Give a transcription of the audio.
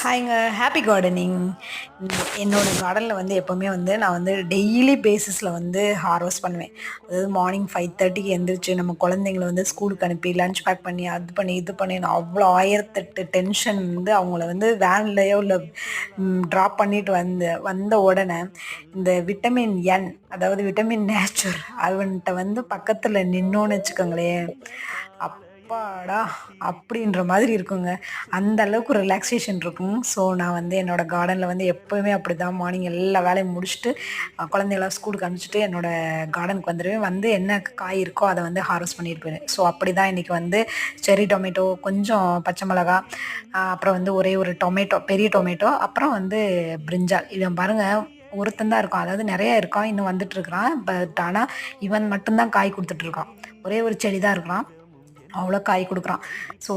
ஹாய்ங்க happy gardening என்னோட கார்டனில் வந்து எப்போவுமே வந்து நான் வந்து டெய்லி பேசிஸில் வந்து ஹார்வெஸ்ட் பண்ணுவேன். அதாவது மார்னிங் ஃபைவ் தேர்ட்டிக்கு எந்திரிச்சு நம்ம குழந்தைங்கள வந்து ஸ்கூலுக்கு அனுப்பி லஞ்ச் பேக் பண்ணி அது பண்ணி இது பண்ணி நான் அவ்வளோ ஆயிரத்தெட்டு டென்ஷன் வந்து அவங்கள வந்து வேன்லேயோ இல்லை ட்ராப் பண்ணிட்டு வந்து வந்த உடனே இந்த விட்டமின் என் அதாவது விட்டமின் நேச்சர் அவன்கிட்ட வந்து பக்கத்தில் நின்னோன்னு வச்சுக்கோங்களேன். அப்பாடா அப்படின்ற மாதிரி இருக்குங்க. அந்த அளவுக்கு ரிலாக்ஸேஷன் இருக்கும். ஸோ நான் வந்து என்னோடய கார்டனில் வந்து எப்போவுமே அப்படி தான் மார்னிங் எல்லா வேலையும் முடிச்சுட்டு அஹ், ஸ்கூலுக்கு அனுப்பிச்சிட்டு என்னோடய கார்டனுக்கு வந்துடுவேன் வந்து என்ன காய் இருக்கோ அதை வந்து ஹார்வெஸ்ட் பண்ணிட்டு போயிடுவேன். ஸோ அப்படி தான் இன்றைக்கி வந்து செரி டொமேட்டோ கொஞ்சம் பச்சை மிளகா அப்புறம் வந்து ஒரே ஒரு டொமேட்டோ பெரிய டொமேட்டோ அப்புறம் வந்து பிரிஞ்சால் இவன் பாருங்கள் ஒருத்தன் தான் இருக்கான். அதாவது நிறைய இருக்கான் இன்னும் வந்துட்டு இருக்கிறான். பட் ஆனால் இவன் மட்டும்தான் காய் கொடுத்துட்ருக்கான் ஒரே ஒரு செடி தான் இருக்கிறான் அவ்வளோ காய் கொடுக்குறான். ஸோ